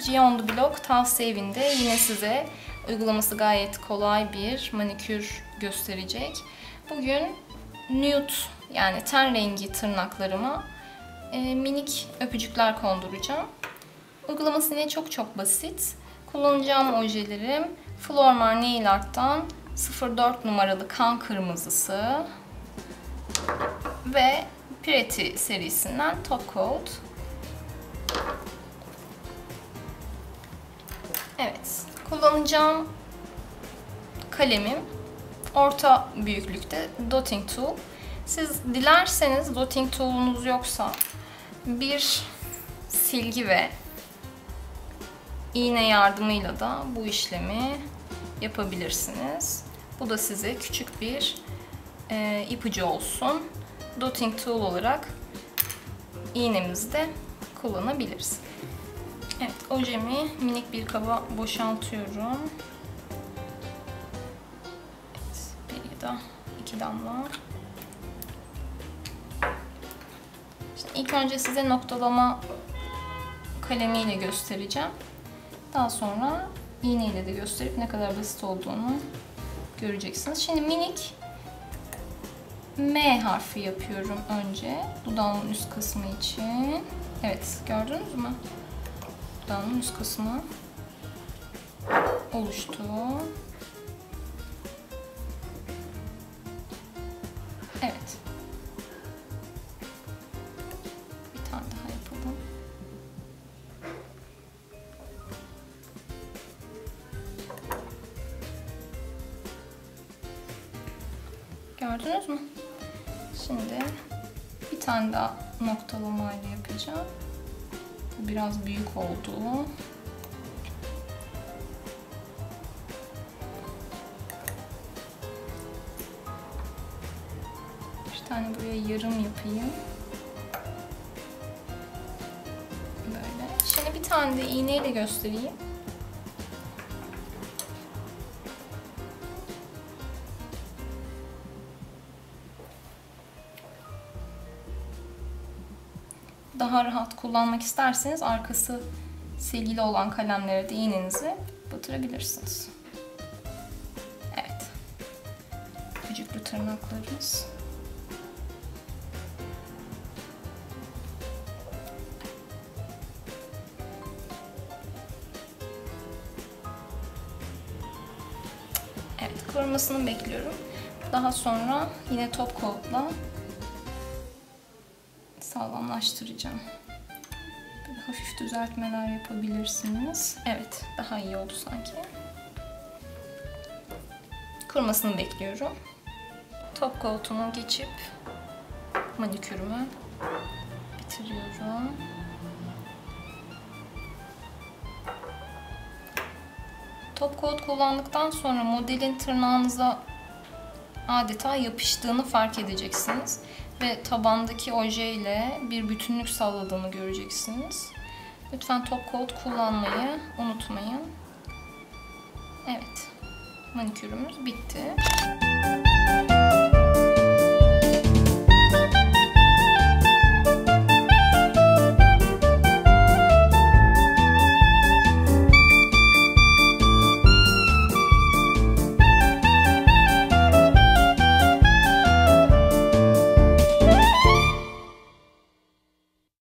Merhabalar, G on the Block tavsiye evinde yine size uygulaması gayet kolay bir manikür gösterecek. Bugün nude yani ten rengi tırnaklarıma e, minik öpücükler konduracağım. Uygulaması yine çok çok basit. Kullanacağım ojelerim Flormar Nail Art'tan 04 numaralı kan kırmızısı ve Pretty serisinden Top Coat. Evet, kullanacağım kalemim orta büyüklükte dotting tool. Siz dilerseniz dotting tool'unuz yoksa bir silgi ve iğne yardımıyla da bu işlemi yapabilirsiniz. Bu da size küçük bir e, ipucu olsun. Dotting tool olarak iğnemizi de kullanabiliriz. Evet, ojemi minik bir kaba boşaltıyorum. Evet, bir ya da iki damla. İşte ilk önce size noktalama kalemiyle göstereceğim. Daha sonra iğneyle de gösterip ne kadar basit olduğunu göreceksiniz. Şimdi minik M harfi yapıyorum önce. Dudağımın üst kısmı için. Evet, gördünüz mü? Dudağımın üst oluştu. Evet. Bir tane daha yapalım. Gördünüz mü? Şimdi bir tane daha noktalamayla yapacağım. Biraz büyük oldu. Bir tane buraya yarım yapayım. Böyle. Şimdi bir tane de iğneyle göstereyim. Daha rahat kullanmak isterseniz arkası silgili olan kalemlere de iğnenizi batırabilirsiniz. Evet. Küçüklü tırnaklarımız. Evet, kurumasını bekliyorum. Daha sonra yine top coat'la sağlamlaştıracağım. Böyle hafif düzeltmeler yapabilirsiniz. Evet, daha iyi oldu sanki. Kurumasını bekliyorum. Top coat'unu geçip manikürümü bitiriyorum. Top coat kullandıktan sonra modelin tırnağınıza adeta yapıştığını fark edeceksiniz ve tabandaki oje ile bir bütünlük sağladığını göreceksiniz. Lütfen top coat kullanmayı unutmayın. Evet, manikürümüz bitti.